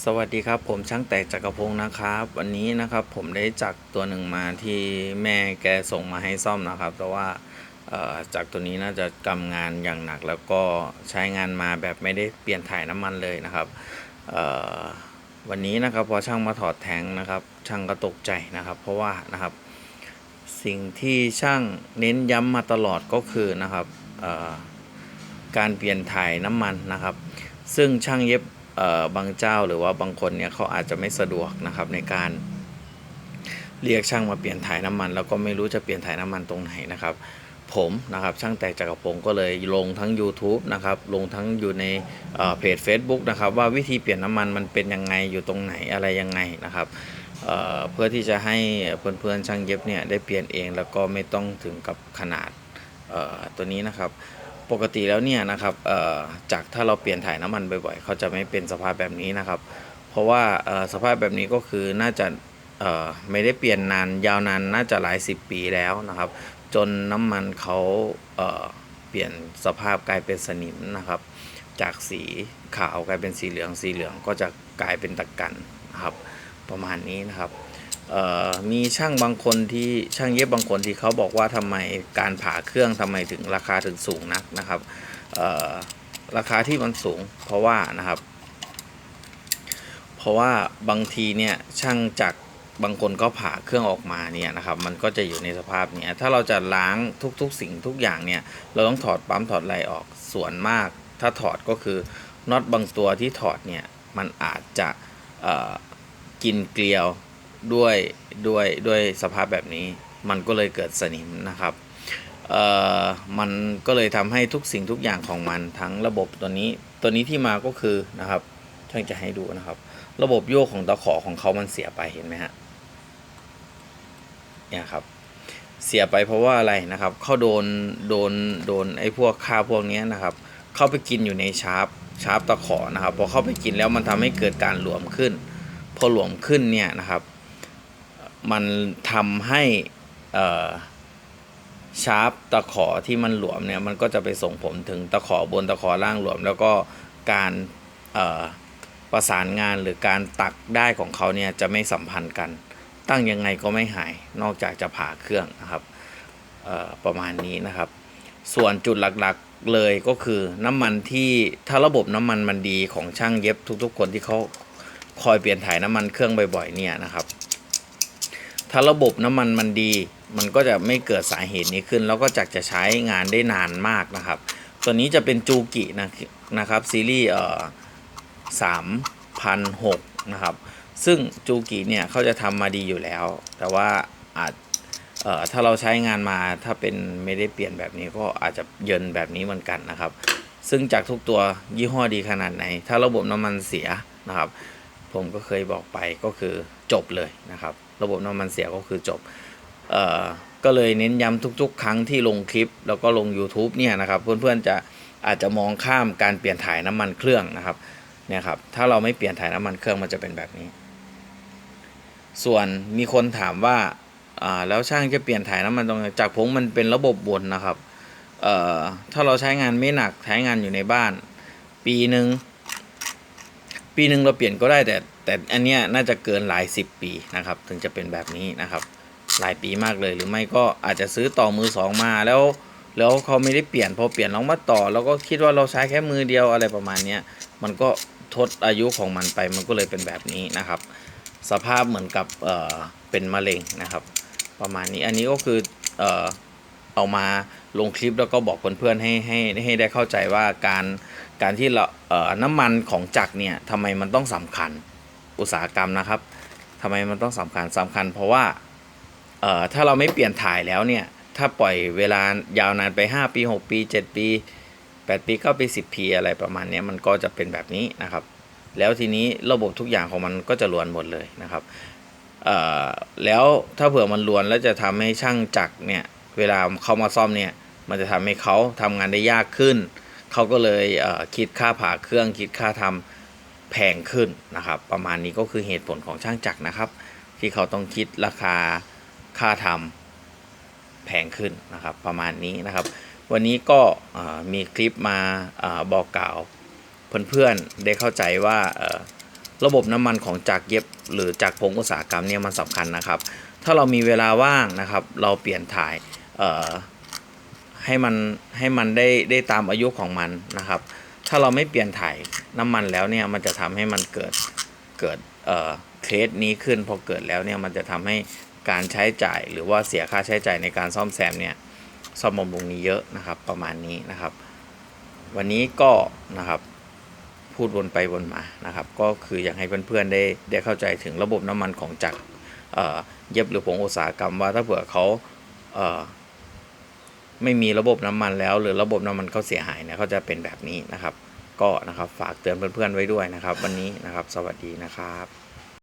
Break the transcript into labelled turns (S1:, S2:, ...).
S1: สวัสดีครับผมช่างแตกจักรพงศ์นะครับ วันนี้นะครับผมได้จักรตัวหนึ่งมาที่แม่แกส่งมาให้ซ่อมนะครับแต่ว่าเอ่อจักรตัวนี้น่าจะกำงานอย่างหนัก แล้วก็ใช้งานมาแบบไม่ได้เปลี่ยนถ่ายน้ำมันเลยนะครับวันนี้นะครับพอช่างมาถอดแทงนะครับช่างก็ตกใจนะครับ เพราะว่านะครับสิ่งที่ช่างเน้นย้ำมาตลอดก็คือนะครับการเปลี่ยนถ่ายน้ำมันนะครับ ซึ่งช่างเย็บ บางเจ้าหรือว่าบางคนเนี่ยเขาอาจจะไม่สะดวกนะครับในการเรียกช่างมาเปลี่ยนถ่ายน้ำมัน แล้วก็ไม่รู้จะเปลี่ยนถ่ายน้ำมันตรงไหนนะครับ ผมนะครับช่างแตกจักรพงศ์ก็เลยลงทั้ง YouTube นะครับลงทั้งอยู่ในเเพจ Facebook นะครับว่าวิธีเปลี่ยนน้ำมันมันเป็นยังไงอยู่ตรงไหนอะไรยังไงนะครับเเพื่อที่จะให้เพื่อนๆช่างเย็บเนี่ยได้เปลี่ยนเองแล้วก็ไม่ต้องถึงกับขนาดตัวนี้นะครับ ปกติแล้วเนี่ยนะครับจากถ้าเราเปลี่ยนถ่ายน้ำมันบ่อยๆเขาจะไม่เป็นสภาพแบบนี้นะครับ เพราะว่าสภาพแบบนี้ก็คือน่าจะไม่ได้เปลี่ยนนานยาวนานน่าจะหลายสิบปีแล้วนะครับ จนน้ำมันเขาเเปลี่ยนสภาพกลายเป็นสนิมนะครับ จากสีขาวกลายเป็นสีเหลืองสีเหลืองก็จะกลายเป็นตะกันนะครับ ประมาณนี้นะครับ มีช่างบางคนที่ช่างเย็บบางคนที่เขาบอกว่าทำไมการผ่าเครื่องทำไมถึงราคาถึงสูงนักนะครับราคาที่มันสูง เพราะว่านะครับ เพราะว่าบางทีเนี่ยช่างจักบางคนก็ผ่าเครื่องออกมาเนี่ยนะครับ มันก็จะอยู่ในสภาพเนี้ยถ้าเราจะล้างทุกๆ สิ่งทุกอย่างเนี่ย เราต้องถอดปั๊มถอดอะไรออกส่วนมาก ถ้าถอดก็คือน็อตบางตัวที่ถอดเนี่ยมันอาจจะกินเกลียว ด้วยด้วยด้วยสภาพแบบนี้ มันก็เลยเกิดสนิมนะครับเอ่อมันก็เลยทำให้ทุกสิ่งทุกอย่างของมันทั้งระบบตัวนี้ตัวนี้ที่มาก็คือนะครับช่างจะให้ดูนะครับ ระบบโยกของตะขอของเขามันเสียไปเห็นไหมฮะเนี่ยครับ เสียไปเพราะว่าอะไรนะครับเขาโดนโดนโดนไอ้พวกค่าพวกนี้นะครับเข้าไปกินอยู่ในชาร์ปชาร์ปตะขอนะครับพอเข้าไปกินแล้วมันทำให้เกิดการหลวมขึ้น พอหลวมขึ้นเนี่ยนะครับ มันทำให้ชาร์ปตะขอที่มันหลวมเนี่ยมันก็จะไปส่งผลถึงตะขอบนตะขอล่างหลวม แล้วก็การประสานงานหรือการตักได้ของเขาเนี่ยจะไม่สัมพันธ์กัน ตั้งยังไงก็ไม่หายนอกจากจะผ่าเครื่องนะครับประมาณนี้นะครับ ส่วนจุดหลักๆเลยก็คือน้ำมันที่ถ้าระบบน้ำมันมันดีของช่างเย็บทุกๆ คนที่เขาคอยเปลี่ยนถ่ายน้ำมันเครื่องบ่อยๆเนี่ยนะครับ ถ้าระบบน้ำมันมันดี มันก็จะไม่เกิดสาเหตุนี้ขึ้น แล้วก็จักจะใช้งานได้นานมากนะครับ ตัวนี้จะเป็นจูกินะนะครับซีรีส์เอ่อสามพันหกนะครับ ซึ่งจูกิเนี่ยเขาจะทำมาดีอยู่แล้ว แต่ว่าอาจเอ่อถ้าเราใช้งานมาถ้าเป็นไม่ได้เปลี่ยนแบบนี้ก็อาจจะเยินแบบนี้เหมือนกันนะครับ ซึ่งจากทุกตัวยี่ห้อดีขนาดไหน ถ้าระบบน้ำมันเสียนะครับ ผมก็เคยบอกไปก็คือจบเลยนะครับ ระบบน้ำมันเสียก็คือจบเออก็เลยเน้นย้ำทุก ๆ ครั้งที่ลงคลิป แล้วก็ลง YouTube เนี่ยนะครับ เพื่อนๆจะอาจจะมองข้ามการเปลี่ยนถ่ายน้ำมันเครื่องนะครับเนี่ยครับถ้าเราไม่เปลี่ยนถ่ายน้ำมันเครื่องมันจะเป็นแบบนี้ ส่วนมีคนถามว่าอ่าแล้วช่างจะเปลี่ยนถ่ายน้ำมันตรงไหนจากผมมันเป็นระบบวนนะครับเอ่อถ้าเราใช้งานไม่หนักใช้งานอยู่ในบ้าน ปีหนึ่ง ปีหนึ่งเราเปลี่ยนก็ได้แต่แต่อันเนี้ยน่าจะเกินหลายสิบปีนะครับ ถึงจะเป็นแบบนี้นะครับ หลายปีมากเลยหรือไม่ก็อาจจะซื้อต่อมือสองมาแล้ว แล้วเขาไม่ได้เปลี่ยนพอเปลี่ยนลองมาต่อแล้วก็คิดว่าเราใช้แค่มือเดียวอะไรประมาณเนี้ยมันก็ทดอายุของมันไปมันก็เลยเป็นแบบนี้นะครับ สภาพเหมือนกับเออเป็นมะเร็งนะครับ ประมาณนี้อันนี้ก็คือเออ เอามาลงคลิปแล้วก็บอกเพื่อนๆให้ให้ให้ได้เข้าใจว่าการการที่เราเอ่อน้ำมันของจักรเนี่ยทำไมมันต้องสำคัญอุตสาหกรรมนะครับทำไมมันต้องสำคัญสำคัญ เพราะว่าเอ่อถ้าเราไม่เปลี่ยนถ่ายแล้วเนี่ยถ้าปล่อยเวลายาวนานไป 5 ปี 6 ปี 7 ปี 8 ปี9ปี 10 ปีอะไรประมาณนี้มันก็จะเป็นแบบนี้นะครับ แล้วทีนี้ระบบทุกอย่างของมันก็จะลวนหมดเลยนะครับเอ่อแล้วถ้าเผื่อมันลวนแล้วจะทำให้ช่างจักรเนี่ย เวลาเขามาซ่อมเนี่ย มันจะทำให้เขาทำงานได้ยากขึ้น เขาก็เลยเคิดค่าผ่าเครื่องคิดค่าทำแพงขึ้นนะครับ ประมาณนี้ก็คือเหตุผลของช่างจักรนะครับ ที่เขาต้องคิดราคาค่าทำแพงขึ้นนะครับ ประมาณนี้นะครับ วันนี้ก็มีคลิปมาอบอกกล่าวเพื่อนๆได้เข้าใจว่าระบบน้ำมันของจักรเย็บหรือจักรพงอุตสาหกรรมเนี่ยมันสำคัญนะครับ ถ้าเรามีเวลาว่างนะครับ เราเปลี่ยนถ่าย ให้มันให้มันได้ได้ตามอายุของมันนะครับ ถ้าเราไม่เปลี่ยนถ่ายน้ำมันแล้วเนี่ยมันจะทำให้มันเกิดเกิดเอ่อเคสนี้ขึ้นพอเกิดแล้วเนี่ยมันจะทำให้การใช้จ่ายหรือว่าเสียค่าใช้จ่ายในการซ่อมแซมเนี่ยซ่อมบำรุงนี้เยอะนะครับประมาณนี้นะครับ วันนี้ก็นะครับพูดวนไปวนมานะครับ ก็คืออยากให้เพื่อนๆได้ได้เข้าใจถึงระบบน้ำมันของจักรเอ่อเย็บหรือผงอุตสาหกรรมว่าถ้าเผื่อเขาเอ่อ ไม่มีระบบน้ำมันแล้ว หรือระบบน้ำมันเขาเสียหายเนี่ยเขาจะเป็นแบบนี้นะครับ ก็นะครับฝากเตือนเพื่อนๆไว้ด้วยนะครับ วันนี้นะครับ สวัสดีนะครับ